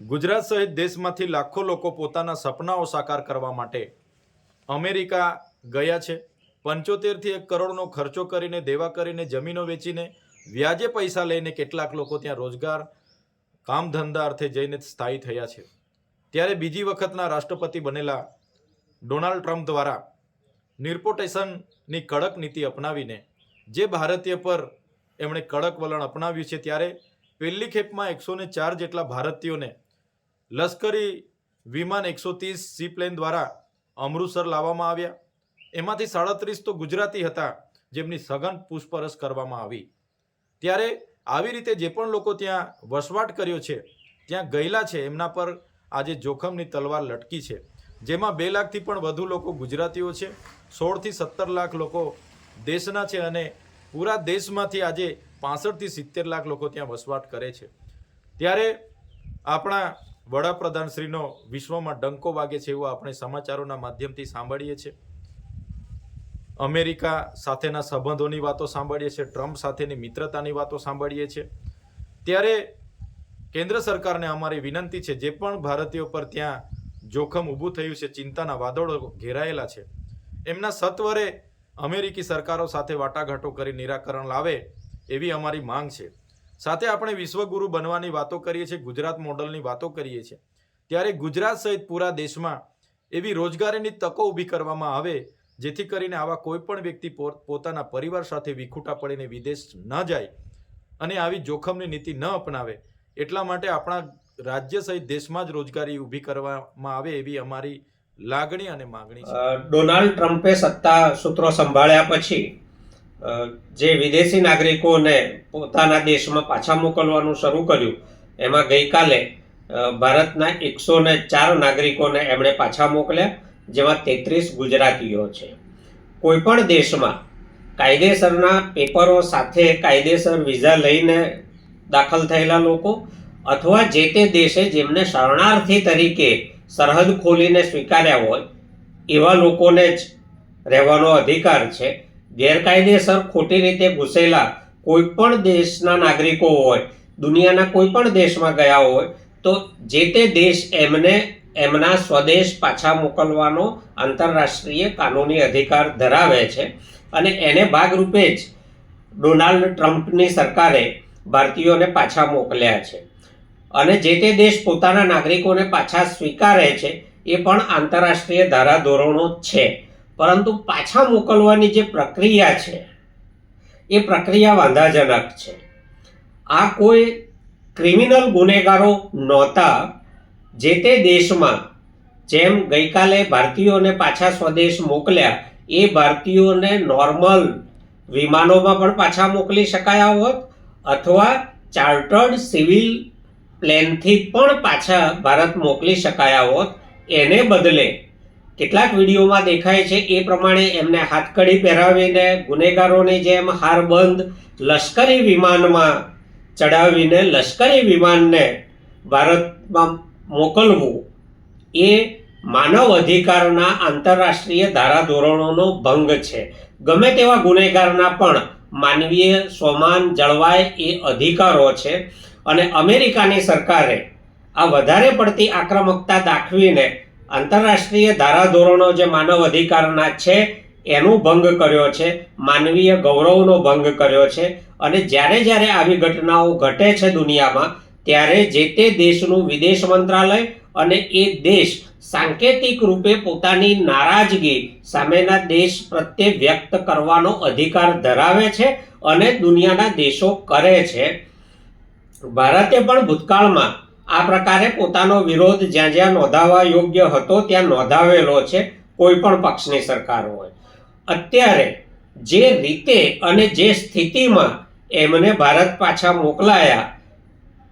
ગુજરાત સહિત દેશમાંથી લાખો લોકો પોતાના સપનાઓ સાકાર કરવા માટે અમેરિકા ગયા છે. પંચોતેરથી એક કરોડનો ખર્ચો કરીને, દેવા કરીને, જમીનો વેચીને, વ્યાજે પૈસા લઈને કેટલાક લોકો ત્યાં રોજગાર કામ ધંધા અર્થે જઈને સ્થાયી થયા છે. ત્યારે બીજી વખતના રાષ્ટ્રપતિ બનેલા ડોનાલ્ડ ટ્રમ્પ દ્વારા નિર્પોટેશનની કડક નીતિ અપનાવીને, જે ભારતીય પર એમણે કડક વલણ અપનાવ્યું છે, ત્યારે પહેલી ખેપમાં એકસો ચાર જેટલા ભારતીયોને લશ્કરી વિમાન એકસો ત્રીસ સીપ્લેન દ્વારા અમૃતસર લાવવામાં આવ્યા. એમાંથી સાડત્રીસ તો ગુજરાતી હતા, જેમની સઘન પૂછપરછ કરવામાં આવી. ત્યારે આવી રીતે જે પણ લોકો ત્યાં વસવાટ કર્યો છે, ત્યાં ગયેલા છે, એમના પર આજે જોખમની તલવાર લટકી છે. જેમાં બે લાખથી પણ વધુ લોકો ગુજરાતીઓ છે, સોળથી સત્તર લાખ લોકો દેશના છે અને પૂરા દેશમાંથી આજે પાસઠથી સિત્તેર લાખ લોકો ત્યાં વસવાટ કરે છે. ત્યારે આપણા વડાપ્રધાનશ્રીનો વિશ્વમાં ડંકો વાગે છે એવું આપણે સમાચારોના માધ્યમથી સાંભળીએ છીએ. અમેરિકા સાથેના સંબંધોની વાતો સાંભળીએ છીએ, ટ્રમ્પ સાથેની મિત્રતાની વાતો સાંભળીએ છીએ. ત્યારે કેન્દ્ર સરકારને અમારી વિનંતી છે, જે પણ ભારતીયો પર ત્યાં જોખમ ઊભું થયું છે, ચિંતાના વાદળો ઘેરાયેલા છે, એમના સત્વરે અમેરિકી સરકારો સાથે વાટાઘાટો કરી નિરાકરણ લાવે એવી અમારી માંગ છે. સાથે આપણે વિશ્વગુરુ બનવાની વાતો કરીએ છીએ, ગુજરાત મોડલની વાતો કરીએ છીએ. ત્યારે ગુજરાત સહિત પૂરા દેશમાં એવી રોજગારીની તકો ઊભી કરવામાં આવે, જેથી કરીને આવા કોઈ વ્યક્તિ પોતાના પરિવાર સાથે વિખૂટા પડીને વિદેશ ન જાય અને આવી જોખમની નીતિ ન અપનાવે, એટલા માટે આપણા રાજ્ય સહિત દેશમાં જ રોજગારી ઊભી કરવામાં આવે એવી અમારી લાગણી અને માગણી છે. ડોનાલ્ડ ટ્રમ્પે સત્તા સૂત્રો સંભાળ્યા પછી જે વિદેશી નાગરિકોને પોતાના દેશમાં પાછા મોકલવાનું શરૂ કર્યું, એમાં ગઈકાલે ભારતના એકસો ને ચાર નાગરિકોને એમણે પાછા મોકલ્યા, જેમાં તેત્રીસ ગુજરાતીઓ છે. કોઈપણ દેશમાં કાયદેસરના પેપરો સાથે કાયદેસર વિઝા લઈને દાખલ થયેલા લોકો અથવા જે તે દેશે જેમને શરણાર્થી તરીકે સરહદ ખોલીને સ્વીકાર્યા હોય, એવા લોકોને જ રહેવાનો અધિકાર છે. ગેરકાયદેસર ખોટી રીતે ઘૂસેલા કોઈ પણ દેશના નાગરિકો હોય, દુનિયાના કોઈ પણ દેશમાં ગયા હોય, તો જે તે દેશ એમને એમના સ્વદેશ પાછા મોકલવાનો આંતરરાષ્ટ્રીય કાનૂની અધિકાર ધરાવે છે અને એને ભાગરૂપે જ ડોનાલ્ડ ટ્રમ્પની સરકારે ભારતીયોને પાછા મોકલ્યા છે. અને જે તે દેશ પોતાના નાગરિકોને પાછા સ્વીકારે છે, એ પણ આંતરરાષ્ટ્રીય ધારાધોરણો છે. પરંતુ પાછા મોકલવાની જે પ્રક્રિયા છે, એ પ્રક્રિયા વાંધાજનક છે. આ કોઈ ક્રિમિનલ ગુનેગારો નહોતા જે તે દેશમાં, જેમ ગઈકાલે ભારતીયોને પાછા સ્વદેશ મોકલ્યા, એ ભારતીયોને નોર્મલ વિમાનોમાં પણ પાછા મોકલી શકાયા હોત અથવા ચાર્ટર્ડ સિવિલ પ્લેનથી પણ પાછા ભારત મોકલી શકાયા હોત, એને બદલે કેટલાક વિડીયોમાં દેખાય છે એ પ્રમાણે એમને હાથકડી પહેરાવીને, ગુનેગારોની જેમ હારબંધ લશ્કરી વિમાનમાં ચડાવીને, લશ્કરી વિમાનને ભારતમાં મોકલવું એ માનવ અધિકારના આંતરરાષ્ટ્રીય ધારાધોરણોનો ભંગ છે. ગમે તેવા ગુનેગારના પણ માનવીય સ્વમાન જળવાય એ અધિકારો છે અને અમેરિકાની સરકારે આ વધારે પડતી આક્રમકતા દાખવીને આંતરરાષ્ટ્રીય ધારાધોરણો જે માનવ અધિકારના છે, એનું ભંગ કર્યો છે, માનવીય ગૌરવનો ભંગ કર્યો છે. અને જ્યારે જ્યારે આવી ઘટનાઓ ઘટે છે દુનિયામાં, ત્યારે જે તે દેશનું વિદેશ મંત્રાલય અને એ દેશ સાંકેતિક રૂપે પોતાની નારાજગી સામેના દેશ પ્રત્યે વ્યક્ત કરવાનો અધિકાર ધરાવે છે અને દુનિયાના દેશો કરે છે. ભારતે પણ ભૂતકાળમાં આ પ્રકારે પોતાનો વિરોધ જ્યાં જ્યાં નોંધાવવા યોગ્ય હતો ત્યાં નોંધાવેલો છે, કોઈ પણ પક્ષની સરકાર હોય. અત્યારે જે રીતે અને જે સ્થિતિમાં એમને ભારત પાછા મોકલાયા,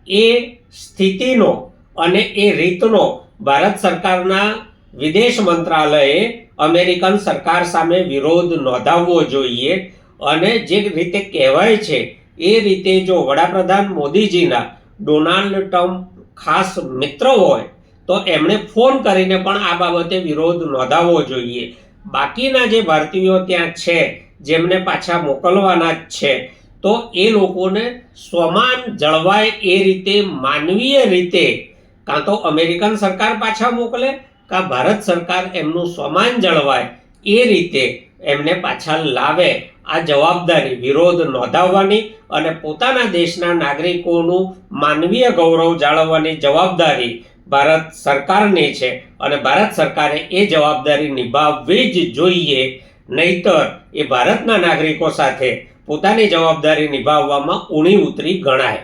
એ સ્થિતિનો અને એ રીતનો ભારત સરકારના વિદેશ મંત્રાલયે અમેરિકન સરકાર સામે વિરોધ નોંધાવવો જોઈએ અને જે રીતે કહેવાય છે, એ રીતે જો વડાપ્રધાન મોદીજીના ડોનાલ્ડ ટ્રમ્પ ખાસ મિત્ર હોય, તો એમણે ફોન કરીને પણ આ બાબતે વિરોધ નોંધાવવો જોઈએ. બાકીના જે ભારતીયો ત્યાં છે, જેમને પાછા મોકલવાના જ છે, તો એ લોકોને સ્વમાન જળવાય એ રીતે, માનવીય રીતે, કાં તો અમેરિકન સરકાર પાછા મોકલે, કાં ભારત સરકાર એમનું સ્વમાન જળવાય એ રીતે એમને પાછા લાવે. આ જવાબદારી વિરોધ નોંધાવવાની અને પોતાના દેશના નાગરિકોનું માનવીય ગૌરવ જાળવવાની જવાબદારી ભારત સરકારની છે અને ભારત સરકારે એ જવાબદારી નિભાવવી જ જોઈએ. નહીતર એ ભારતના નાગરિકો સાથે પોતાની જવાબદારી નિભાવવામાં ઊણી ઉતરી ગણાય.